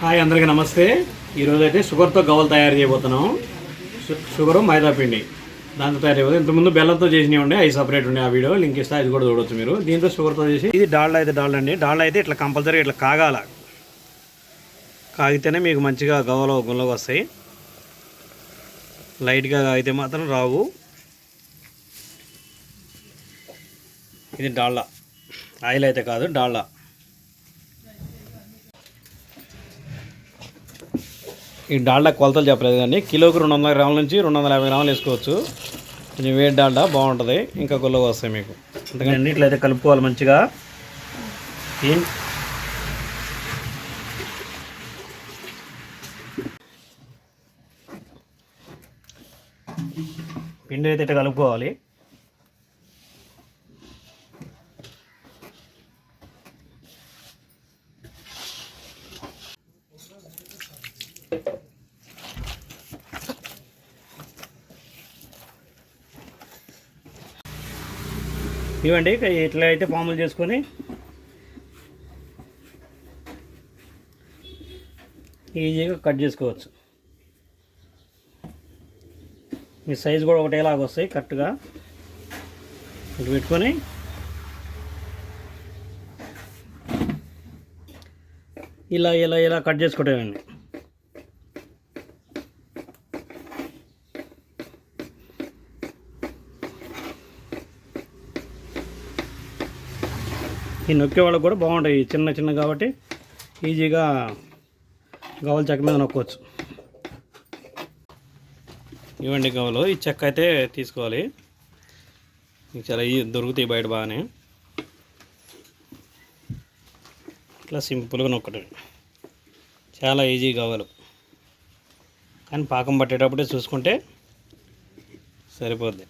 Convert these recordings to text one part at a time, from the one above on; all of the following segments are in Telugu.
హాయ్ అందరికీ నమస్తే. ఈరోజు అయితే షుగర్తో గవ్వలు తయారు చేయబోతున్నాం. షుగరు మైదా పిండి. దాంతో తయారు చేయబోతుంది ఇంతకుముందు బెల్లంతో చేసినవి ఉండే అవి సపరేట్ ఉండే ఆ వీడియో. లింక్ ఇస్తే అది కూడా చూడవచ్చు మీరు. దీంతో షుగర్తో చేసి ఇది డాల్డా అయితే డాల్డా అండి. డాల్డా అయితే ఇట్లా కంపల్సరీ ఇట్లా కాగాల. కాగితేనే మీకు మంచిగా గవ్వలో గుల్లగా వస్తాయి. లైట్గా అయితే మాత్రం రావు. ఇది డాల్డా. ఆయిల్ అయితే కాదు డాల్డా. ఈ డాల్డా కొలతలు చెప్పలేదు కానీ కిలోకి రెండు వందల గ్రాముల నుంచి రెండు వందల యాభై గ్రాములు వేసుకోవచ్చు. కొంచెం వేడి డాల్డా బాగుంటుంది. ఇంకా గుల్లగా వస్తాయి మీకు. అందుకని అన్నిట్లో అయితే కలుపుకోవాలి మంచిగా. పిండి అయితే ఇట్లా కలుపుకోవాలి. ఇవ్వండి ఇట్లా అయితే ఫార్ములు చేసుకొని. ఈజీగా కట్ చేసుకోవచ్చు. మీ సైజు కూడా ఒకటేలాగా వస్తాయి కరెక్ట్గా. ఇటు పెట్టుకొని. ఇలా ఇలా ఇలా కట్ చేసుకోవటమండి ఈ నొక్కే వాళ్ళకి కూడా బాగుంటాయి. చిన్న చిన్న కాబట్టి ఈజీగా గవల చెక్క మీద నొక్కవచ్చు. ఇవ్వండి గవలు. ఈ చెక్క అయితే తీసుకోవాలి. చాలా ఈ దొరుకుతాయి బయట బాగానే. ఇట్లా సింపుల్గా నొక్కటం చాలా ఈజీ గవలు. కానీ పాకం పట్టేటప్పుడే చూసుకుంటే సరిపోద్ది.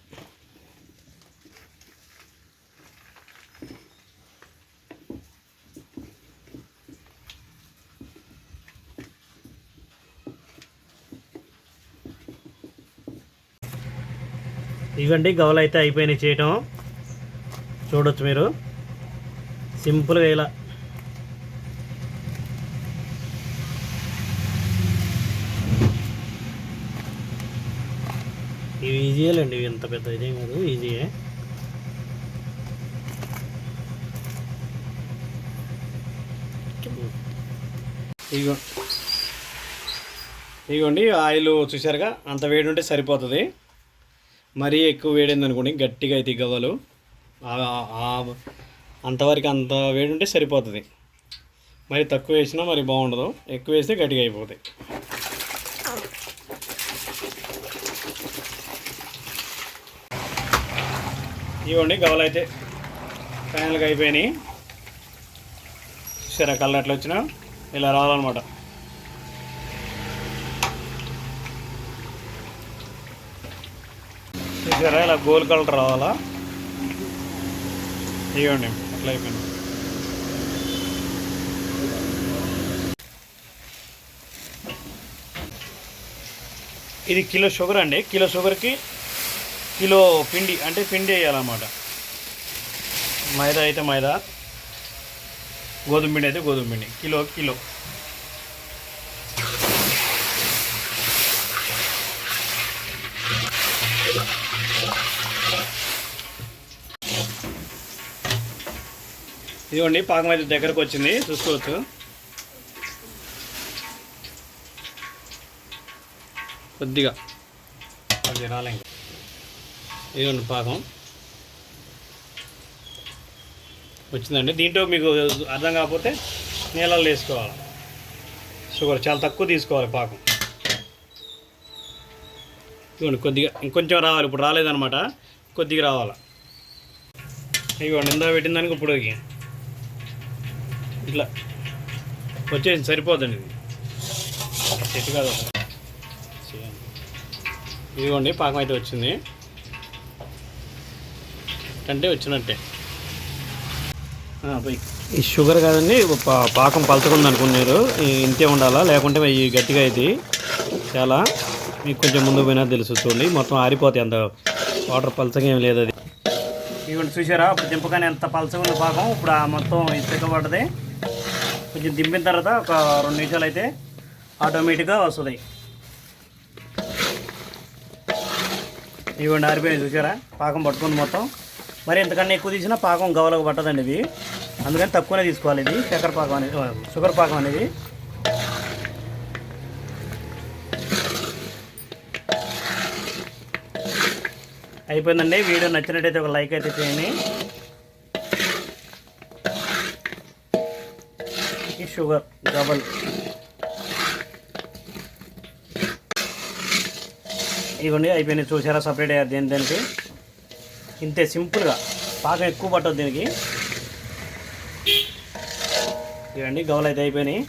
ఇవ్వండి గవలు అయితే అయిపోయినాయి చేయటం. చూడొచ్చు మీరు. సింపుల్గా ఇలా. ఇవి ఈజీయేలండి ఇవి ఎంత పెద్ద ఇదేం కాదు ఈజీయే ఇగో. ఇగోండి ఆయిల్ చూసారుగా అంత వేడి ఉంటే సరిపోతుంది. మరీ ఎక్కువ వేడైంది అనుకోండి గట్టిగా అయితే గవ్వలు. అంతవరకు అంత వేడి ఉంటే సరిపోతుంది. మరి తక్కువ వేసినా మరి బాగుండదు. ఎక్కువ వేస్తే గట్టిగా అయిపోతాయి ఇవ్వండి గవలు అయితే ఫైనల్గా అయిపోయినాయి. సరే కళ్ళు అట్లా వచ్చినా? ఇలా రావాలన్నమాట. చూసారా ఇలా గోల్ కలర్ రావాలా? ఇవ్వండి అట్లా అయిపోయింది. ఇది కిలో షుగర్ అండి. కిలో షుగర్కి కిలో పిండి అంటే పిండి వేయాలన్నమాట. మైదా అయితే మైదా గోధుమ పిండి అయితే గోధుమ పిండి. Kilo kilo. ఇదిగోండి పాకం అయితే దగ్గరకు వచ్చింది చూసుకోవచ్చు. కొద్దిగా. అది రాలే ఇంకా. ఇదిగోండి పాకం. వచ్చిందండి. దీంట్లో మీకు అర్థం కాకపోతే నీళ్ళల్లో వేసుకోవాలి. షుగర్ చాలా తక్కువ తీసుకోవాలి పాకం. ఇదిగోండి కొద్దిగా ఇంకొంచెం రావాలి. ఇప్పుడు రాలేదన్నమాట. కొద్దిగా రావాలి. ఇదిగోండి ఇందా పెట్టిన దానికి ఇప్పుడు ఇట్లా. వచ్చేసి సరిపోదండి ఇది. చెట్టు కాదు. ఇదిగోండి పాకం అయితే వచ్చింది. అంటే వచ్చినట్టే. ఈ షుగర్ కాదండి పాకం పలచకుంది అనుకున్నారు ఇంతే ఉండాలా? లేకుంటే ఈ గట్టిగా అయితే చాలా. మీకు కొంచెం ముందు పోయినా తెలుసు చూడండి. మొత్తం ఆరిపోతాయి అంత. వాటర్ పలచగా ఏం లేదు అది. ఇవ్వండి చూసారా ఇప్పుడు దింపగానే ఎంత పలచగా ఉంది పాకం. ఇప్పుడు ఆ మొత్తం ఇసుక పడ్డది. కొంచెం దింపిన తర్వాత ఒక రెండు నిమిషాలు అయితే ఆటోమేటిక్గా వస్తుంది. ఇవ్వండి ఆరిపోయింది చూసారా? పాకం పట్టుకుంది మొత్తం. మరి ఎంతకన్నా ఎక్కువ తీసినా పాకం గవలకు పట్టదండి ఇది. అందుకని తక్కువనే తీసుకోవాలి ఇది. చక్కెర పాకం అనేది షుగర్ పాకం అనేది. అయిపోయిందండి. వీడియో నచ్చినట్టయితే ఒక లైక్ అయితే చేయండి. Sugar double. ఇవన్నీ అయిపోయినాయి చూసారా? సపరేట్ అయ్యారు దేని దానికి? ఇంతే సింపుల్గా. పాకం ఎక్కువ పట్టదు దీనికి. ఇవన్నీ గవలు అయితే అయిపోయినాయి.